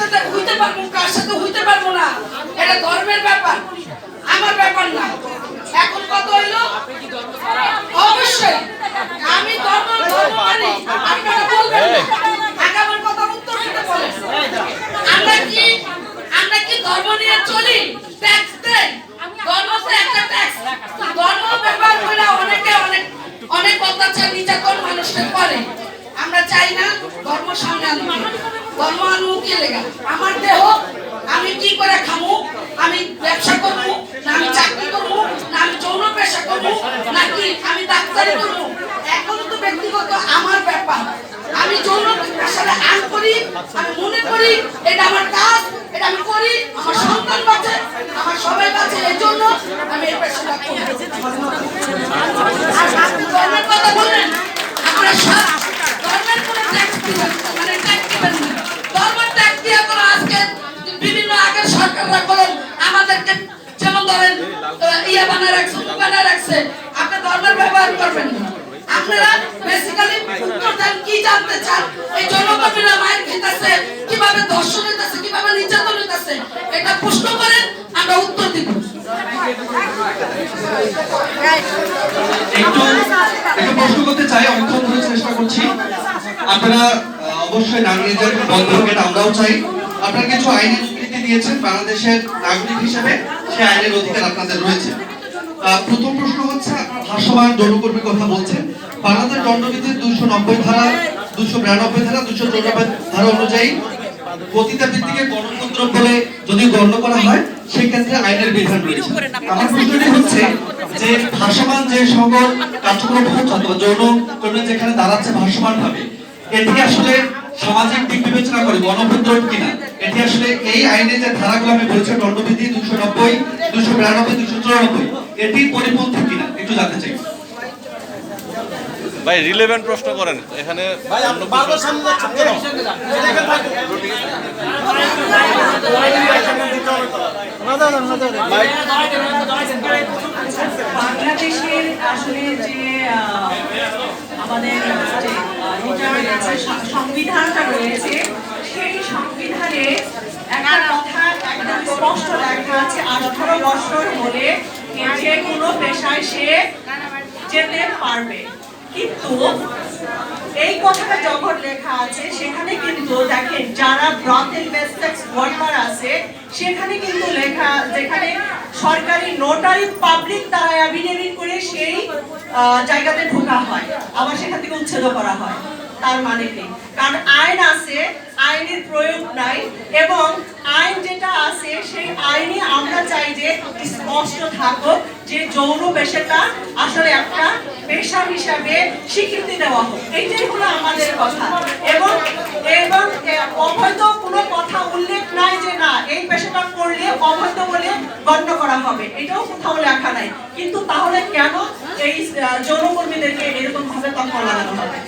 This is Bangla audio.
সাথে হইতে পারব, কার সাথে হইতে পারব না? এটা ধর্মের ব্যাপার, আমার ব্যাপার না। এখন কত হইল? অবশ্যই, আমি আমরা কি ধর্ম নিয়ে চলি? ট্যাক্স দেই। ধর্ম তো একটা ট্যাক্স ধর্ম ব্যবহার করে অনেকে অনেক অনেক অত্যাচার, নির্যাতন মানুষকে করে। আমরা চাই না ধর্ম সামনে আনব ধর্ম আনব লেগা আমার দেহ, আমি কি করে খামু? আমি ব্যবসা করব না আমি চাকরি করব না আমি যৌন পেশা করব নাকি আমি ডাক্তারি করব এখন তো ব্যক্তিগত আমার ব্যাপার। আমি যৌন পেশাটা আন করি, আমি মনে করি এটা আমার কাজ, এটা আমি করি, আমার সন্তান বাঁচে, আমার সবাই বাঁচে, এই জন্য আমি এই পেশাটা করি। আর আপনি ধর্মের কথা বললেন আমরা সব ধর্মের কোনো ট্যাক্স দিবেন মানে ট্যাক্স দিবেন না। ট্যাক্স দিয়ে বিভিন্ন আগের সরকাররা করেন আমাদেরকে যেমন ধরেন ইয়ে বানায় রাখছে বানায় রাখছে। আপনি ধর্মের ব্যবহার করবেন আপনারা বেসিক্যালি উত্তর কি জানতে চান? এই জনকর্মীরা মায়ের খেতেছে, কীভাবে ধর্ষণ হইতেছে, কীভাবে নির্যাতন হইতেছে, এটা প্রশ্ন করেন, আমরা উত্তর দিব। আপনারা অবশ্যই নারীদের বন্ধ হবে আমরাও চাই। আপনারা কিছু আইনের স্বীকৃতি দিয়েছেন বাংলাদেশের নাগরিক হিসেবে, সেই আইনের অধিকার আপনাদের রয়েছে। প্রথম প্রশ্ন হচ্ছে ভাষ্যমান যৌনকর্মীর কথা বলছেন। বাংলাদেশ দণ্ডবিধির দুইশো নব্বই ধারা দুশো বিরানব্বই ধারা দুশো চৌরানব্বই ধারা অনুযায়ী পতিতা বৃত্তিকে গণতন্ত্র বলে যদি গণ্য করা হয় সেই ক্ষেত্রে আইনের বিধান রয়েছে। আমার প্রশ্নটি হচ্ছে যে ভাসমান যে সকল কার্যক্রম হচ্ছে, অথবা যৌন কর্মী যেখানে দাঁড়াচ্ছে ভাসমান ভাবে এটি আসলে সামাজিক দিক বিবেচনা করে গণভদ্রট কিনা। এটি আসলে এই আইনে যে ধারাগুলো আমি বলছি দণ্ডবিধি দুশো নব্বই দুশো বিরানব্বই দুশো চুরানব্বই এটি পরিপন্থী কিনা একটু জানতে চাই। ভাই রিলেভেন্ট প্রশ্ন করেন। এখানে বাংলাদেশের আসলে যে আহ, আমাদের সংবিধানটা রয়েছে, সেই সংবিধানে স্পষ্ট লেখা আছে, আঠারো বছর হলে যে কোনো পেশায় সে যেতে পারবে। কিন্তু এই কথাটা যখন লেখা আছে, সেখানে কিন্তু দেখেন, যারা ব্রথেল বেসেক্স ওয়ার্কার আছে, সেখানে কিন্তু লেখা, যেখানে সরকারি নোটারি পাবলিক দ্বারা অ্যাফিডেভিট করে সেই জায়গাতে ঢোকা হয়। আবার সেখান থেকে উচ্ছেদ করা হয়। তার মানে কি? কারণ আইন আছে, আইনের প্রয়োগ নাই, এবং আইন যেটা আছে, সেই আইনে আমরা চাই যে স্পষ্ট থাকুক, যে যৌন পেশাটা আসলে একটা পেশা হিসাবে স্বীকৃতি দেওয়া হোক। এইটাই হলো আমাদের কথা এবং এবং এ, অবৈধ কোনো কথা উল্লেখ নাই যে না এই পেশাটা করলে অবৈধ বলে গণ্য করা হবে। এটাও কোথাও লেখা নাই। কিন্তু তাহলে কেন এই যৌনকর্মীদেরকে এরকম ভাবে তখন লাগানো হবে